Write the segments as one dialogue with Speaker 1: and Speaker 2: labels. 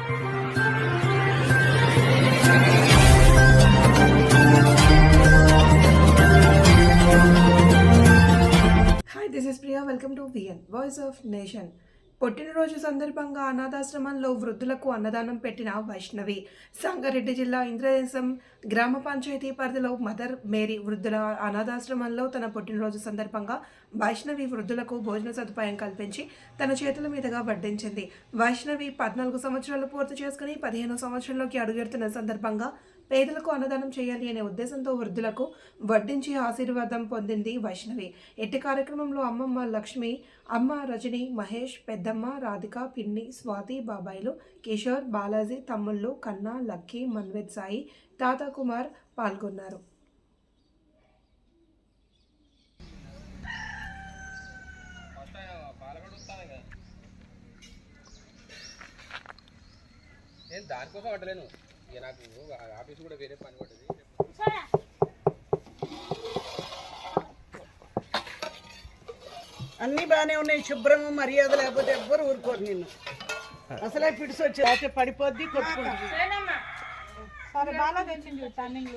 Speaker 1: Hi, this is Priya. Welcome to VN, Voice of Nation. పుట్టినరోజు సందర్భంగా అనాథాశ్రమంలో వృద్ధులకు అన్నదానం పెట్టిన వైష్ణవి. సంగారెడ్డి జిల్లా ఇంద్రదేశం గ్రామ పంచాయతీ పరిధిలో మదర్ మేరీ వృద్ధుల అనాథాశ్రమంలో తన పుట్టినరోజు సందర్భంగా వైష్ణవి వృద్ధులకు భోజన సదుపాయం కల్పించి తన చేతుల మీదుగా వడ్డించింది. వైష్ణవి పద్నాలుగు సంవత్సరాలు పూర్తి చేసుకుని పదిహేను సంవత్సరంలోకి అడుగెడుతున్న సందర్భంగా పేదలకు అన్నదానం చేయాలి అనే ఉద్దేశంతో వృద్ధులకు వడ్డించి ఆశీర్వాదం పొందింది వైష్ణవి. ఎట్టి కార్యక్రమంలో అమ్మమ్మ లక్ష్మి అమ్మ రజని మహేష్ పెద్దమ్మ రాధిక పిన్ని స్వాతి బాబాయిలు కిషోర్ బాలాజీ తమ్ముళ్ళు కన్నా లక్కీ మన్వేద్ సాయి తాత కుమార్ పాల్గొన్నారు.
Speaker 2: నేను దానికోసం అడ్డలేను ఇక నాకు ఆఫీస్ కూడా వేరే పని పడ్డది.
Speaker 3: అన్ని బాగానే ఉన్నాయి శుభ్రం మర్యాద లేకపోతే ఎవ్వరు ఊరుకోరు నిన్ను. అసలే పిడిసి వచ్చి అయితే పడిపోద్ది కొట్టుకుంటుంది.
Speaker 4: సరే బాగా తెచ్చింది టర్నింగ్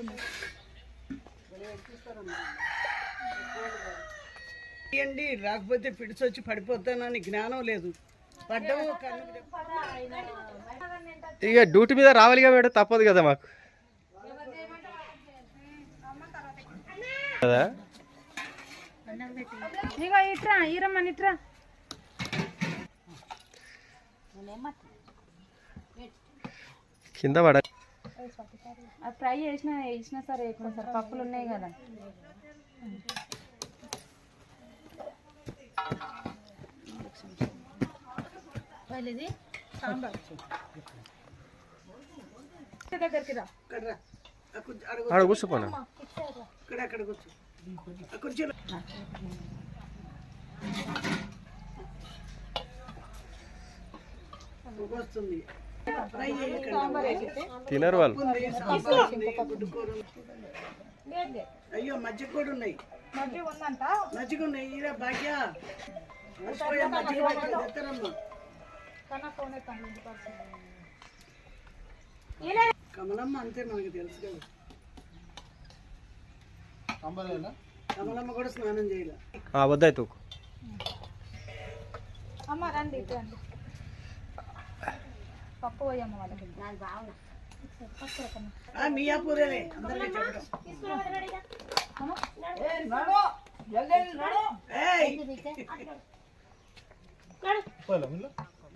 Speaker 3: తీయండి రాకపోతే పిడిసి వచ్చి పడిపోతానని జ్ఞానం లేదు.
Speaker 5: ఇక డ్యూటీ మీద రావాలిగా మేడం తప్పదు కదా మాకు. కదా?
Speaker 4: ఇగో ఇట్రా ఈరమ్మని ఇట్రా.
Speaker 5: కింద పడ
Speaker 4: అది ఫ్రై చేసిన వేసిన సరే ఎక్కువ సార్ పప్పులు ఉన్నాయి కదా. ఇది సాంబార్ దగ్గరికి రా.
Speaker 3: ఇక్కడ
Speaker 5: కూర్చోపోనా?
Speaker 3: అక్కడ కూర్చో. ఆ కుర్చీలో. వస్తుంది. ఫ్రై చేయకండి.
Speaker 5: తినరు వాళ్ళు.
Speaker 3: అయ్యో మజ్జిగ కూడా ఉన్నాయి.
Speaker 4: మధ్య ఉందంట.
Speaker 3: మజ్జిగ ఉన్నాయి. ఈరా భాగ్య. మజ్జిగ. కమలమ్మ అంతే మనకి తెలుసు కదా. కమలమ్మ కూడా స్నానం చేయలే.
Speaker 5: వద్దాయి తూకు.
Speaker 4: అమ్మ రండి రండి. పప్పు పోయమ్మ వాళ్ళకి.
Speaker 3: ఆ మియాపూరేలే అందరికీ చెప్పడం. ఏయ్!